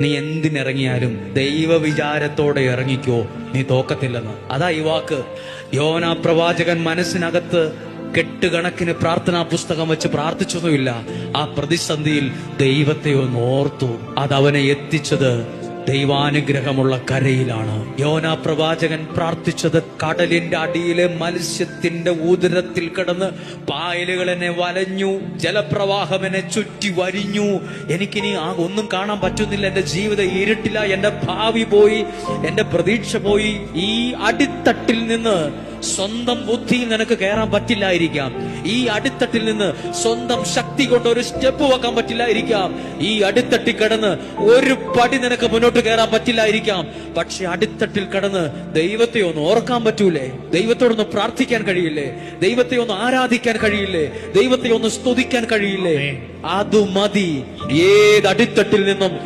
നീ എന്തിനിറങ്ങിയാലും ദൈവ വിചാരത്തോടെ ഇറങ്ങിക്കോ. നീ തോക്കത്തില്ലെന്ന്. അതാ ഈ വാക്ക്. യോന പ്രവാചകൻ മനസ്സിനകത്ത് കെട്ടുകണക്കിന് പ്രാർത്ഥനാ പുസ്തകം വെച്ച് പ്രാർത്ഥിച്ചൊന്നുമില്ല. ആ പ്രതിസന്ധിയിൽ ദൈവത്തെ ഒന്ന് ഓർത്തു. അതവനെ എത്തിച്ചത് ദൈവാനുഗ്രഹമുള്ള കരയിലാണ്. യോന പ്രവാചകൻ പ്രാർത്ഥിച്ചത് കടലിന്റെ അടിയിലെ മത്സ്യത്തിന്റെ ഉദരത്തിൽ കിടന്ന് പായലുകൾ എന്നെ വലഞ്ഞു ജലപ്രവാഹം എന്നെ ചുറ്റി വരിഞ്ഞു. എനിക്കിനി ആ ഒന്നും കാണാൻ പറ്റുന്നില്ല. എന്റെ ജീവിതം ഇരുട്ടില്ല എന്റെ ഭാവി പോയി. എന്റെ പ്രതീക്ഷ പോയി. ഈ അടിത്തട്ടിൽ നിന്ന് സ്വന്തം ബുദ്ധിയിൽ നിനക്ക് കയറാൻ പറ്റില്ലായിരിക്കാം. ഈ അടിത്തട്ടിൽ നിന്ന് സ്വന്തം ശക്തി കൊണ്ട് ഒരു സ്റ്റെപ്പ് വെക്കാൻ പറ്റില്ലായിരിക്കാം. ഈ അടിത്തട്ടിൽ കിടന്ന് ഒരു പടി നിനക്ക് മുന്നോട്ട് കയറാൻ പറ്റില്ലായിരിക്കാം. പക്ഷെ അടിത്തട്ടിൽ കടന്ന് ദൈവത്തെ ഒന്ന് ഓർക്കാൻ പറ്റൂലേ? ദൈവത്തോടൊന്ന് പ്രാർത്ഥിക്കാൻ കഴിയില്ലേ? ദൈവത്തെ ഒന്ന് ആരാധിക്കാൻ കഴിയില്ലേ? ദൈവത്തെ ഒന്ന് സ്തുതിക്കാൻ കഴിയില്ലേ? അത് മതി. ഏത് അടിത്തട്ടിൽ നിന്നും